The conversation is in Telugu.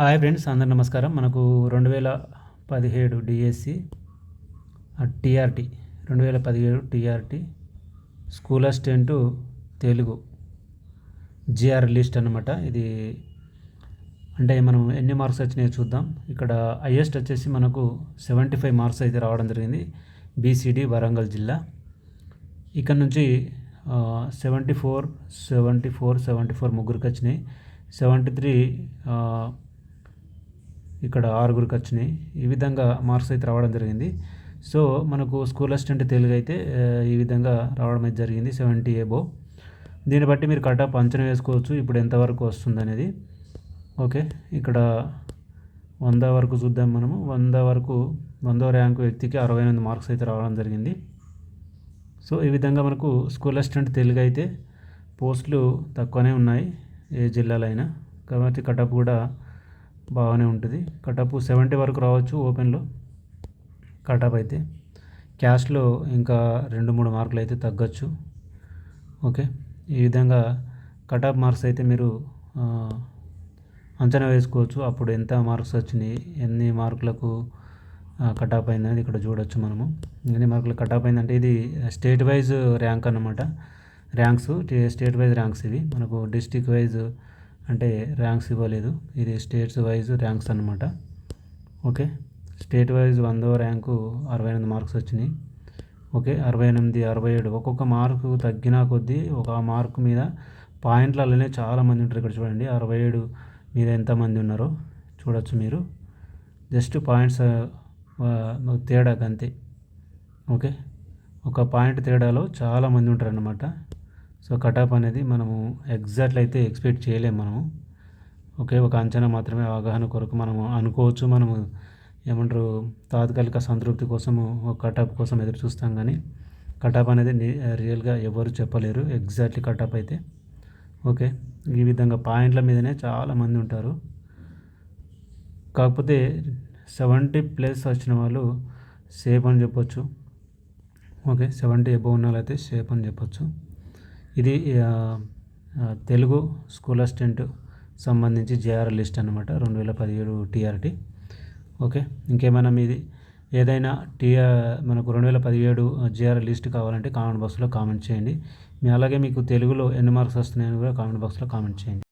హాయ్ ఫ్రెండ్స్ అందరు నమస్కారం. మనకు రెండు వేల పదిహేడు డిఎస్సి టీఆర్టీ రెండు వేల పదిహేడు TRT school assistant Telugu GR list అనమాట ఇది అంటే మనం ఎన్ని మార్క్స్ వచ్చినాయో చూద్దాం. ఇక్కడ హయ్యెస్ట్ వచ్చేసి మనకు సెవెంటీ ఫైవ్ మార్క్స్ అయితే రావడం జరిగింది. బీసీడీ వరంగల్ జిల్లా. ఇక్కడ నుంచి seventy four seventy four seventy four ముగ్గురికి వచ్చినాయి. సెవెంటీ త్రీ ఇక్కడ ఆరుగురికి వచ్చినాయి. ఈ విధంగా మార్క్స్ అయితే రావడం జరిగింది. సో మనకు స్కూల్ అసిస్టెంట్ తెలుగు అయితే ఈ విధంగా రావడం అయితే జరిగింది. సెవెంటీ ఏబో దీన్ని బట్టి మీరు కట్ ఆఫ్ అంచనా వేసుకోవచ్చు. ఇప్పుడు ఎంతవరకు వస్తుంది అనేది. ఓకే. ఇక్కడ వంద వరకు చూద్దాం మనము. వంద వరకు వందో ర్యాంకు వ్యక్తికి అరవై ఎనిమిది మార్క్స్ అయితే రావడం జరిగింది. సో ఈ విధంగా మనకు స్కూల్ అసిస్టెంట్ తెలుగు అయితే పోస్టులు తక్కువనే ఉన్నాయి ఏ జిల్లాలైనా. కాబట్టి కటప్ కూడా బాగానే ఉంటుంది. కటప్ సెవెంటీ వరకు రావచ్చు ఓపెన్లో. కటప్ అయితే. క్యాష్లో ఇంకా రెండు మూడు మార్కులు అయితే తగ్గచ్చు. ఓకే. ఈ విధంగా కటాప్ మార్క్స్ అయితే మీరు అంచనా వేసుకోవచ్చు. అప్పుడు ఎంత మార్క్స్ వచ్చినాయి ఎన్ని మార్కులకు కటాప్ అయింది ఇక్కడ చూడొచ్చు మనము. ఎన్ని మార్కులు కటాప్ అయిందంటే ఇది స్టేట్ వైజ్ ర్యాంక్ అనమాట ర్యాంక్స్ స్టేట్ వైజ్ ర్యాంక్స్ ఇవి. మనకు డిస్టిక్ వైజ్ అంటే ర్యాంక్స్ ఇవ్వలేదు. ఇది స్టేట్స్ వైజ్ ర్యాంక్స్ అనమాట ఓకే స్టేట్ వైజ్ వందో ర్యాంకు అరవై ఎనిమిది మార్క్స్ వచ్చినాయి. ఓకే అరవై ఎనిమిది అరవై ఏడు ఒక్కొక్క మార్కు తగ్గిన కొద్దీ ఒక మార్కు మీద పాయింట్లలోనే చాలామంది ఉంటారు ఇక్కడ చూడండి. అరవై ఏడు మీద ఎంతమంది ఉన్నారో చూడొచ్చు మీరు. జస్ట్ పాయింట్స్ తేడా అంతే. ఓకే ఒక పాయింట్ తేడాలో చాలామంది ఉంటారు అన్నమాట సో కటాప్ అనేది మనము ఎగ్జాక్ట్ అయితే ఎక్స్పెక్ట్ చేయలేము మనము. ఒకే ఒక అంచనా మాత్రమే అవగాహన కొరకు మనము అనుకోవచ్చు మనము. ఏమంటారు? తాత్కాలిక సంతృప్తి కోసము ఒక కటాప్ కోసం ఎదురు చూస్తాం కానీ కటాప్ అనేది రియల్గా ఎవరు చెప్పలేరు. ఎగ్జాక్ట్లీ కటాప్ అయితే. ఓకే? ఈ విధంగా పాయింట్ల మీదనే చాలామంది ఉంటారు. కాకపోతే సెవెంటీ ప్లస్ వచ్చిన వాళ్ళు సేఫ్ అని చెప్పొచ్చు. ఓకే? సెవెంటీ ఎబో ఉన్న వాళ్ళైతే సేఫ్ అని చెప్పొచ్చు. ఇది తెలుగు స్కూల్ అసిస్టెంట్ సంబంధించి జేఆర్ లిస్ట్ అనమాట రెండు వేల పదిహేడు టీఆర్టీ. ఓకే ఇంకేమైనా మీది ఏదైనా టీఆర్ మనకు రెండు వేల పదిహేడు జేఆర్ లిస్ట్ కావాలంటే కామెంట్ బాక్స్లో కామెంట్ చేయండి. మీ అలాగే మీకు తెలుగులో ఎన్ని మార్క్స్ వస్తున్నాయని కూడా కామెంట్ బాక్స్లో కామెంట్ చేయండి.